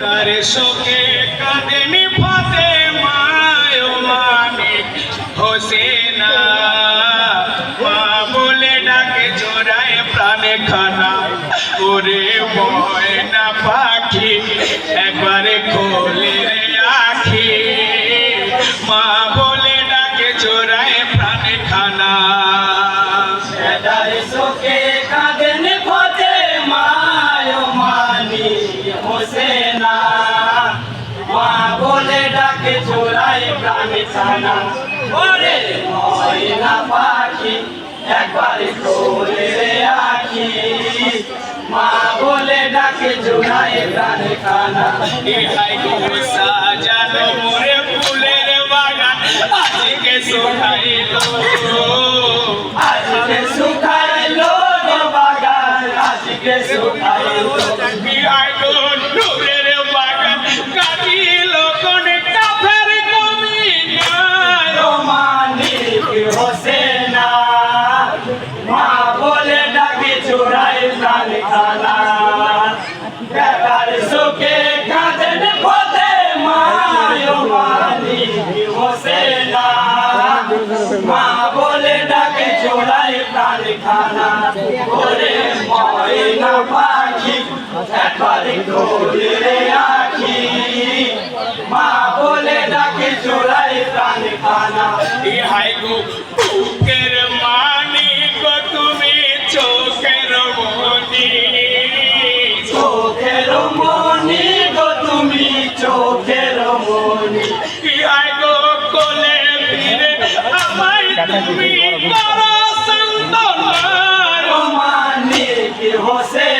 তার শোকে কাঁদেনি ফাতে মায় মানিক হোসেনা। মা বলে ডাকে জোড়ায় প্রাণে খানা। করে ময়না পাখি, একবারে খোলে রে বলে ডাকে চোরাই প্রাণ ছানা। ওরে ময়না পাখি, একবার তোলে রে আখি। মা বলে ডাকে চোরাই প্রাণ খানা গো সাজানো মোরে ফুলের বাগান, আজকে সোনাইলো মা বলে ডাকে চোরাই প্রাণ খানা ইহাই গো বুকের মানি গো তুমি চোখের মনি চোখের মনি গো তুমি চোখের মনি ইহাই গো কোলে ফিরে আমায় তুমি করো সন্তনা রোমানিক হোসেনা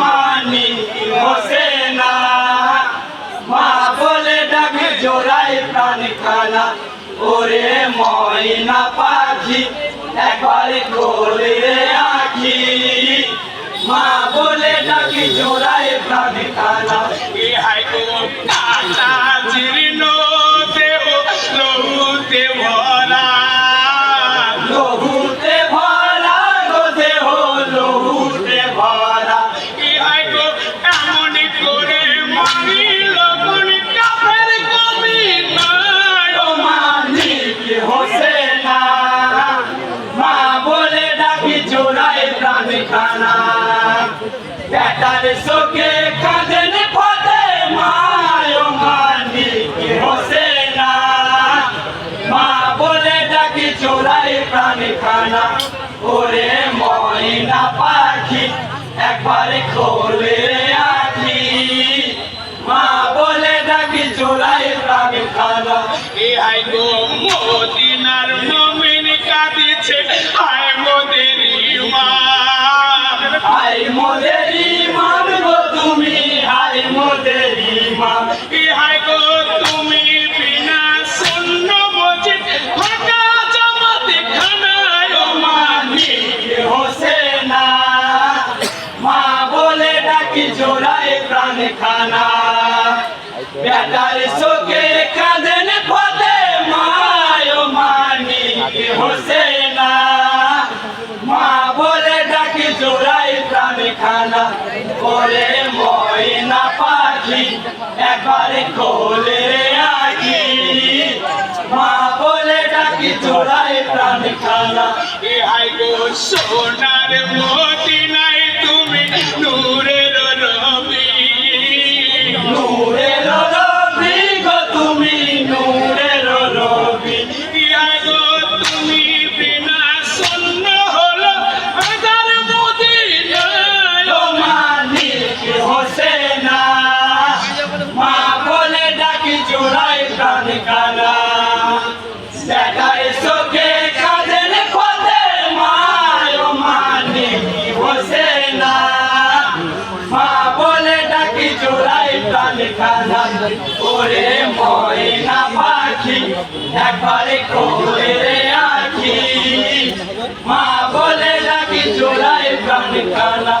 মানিক হোসেনা মা বলে ডাকি খানা পাখি আখি মা বলে ডাকি জোড়াই বেটার শোকে কাঁদেন ফতে মায় ও মানিক হোসেনা, মা বলে ডাকি জোড়াই প্রাণ খানা ওরে ময়না পাখি, একবার খোলে আখি। মা বলে ডাকি জোড়াই প্রাণ খানা ইহাই গো মদিনার কাঁদিছে হায় মোদের ইমান ডাকি জোড়াই প্রাণ খানা বেটার শোকে কাঁদেন ফতে মায় ও মানিক হোসেনা? মা বলে ডাকি জোড়াই প্রাণ খানা ওরে ময়না পাখি, একবারে রে আখি মা বলে ডাকি জোড়াই প্রাণ খানা ইহাই গো সোনার মদিনায় ময়না পাখি একবারে করে আখি মা বলে ডাকি চোরাই প্রাণ কালা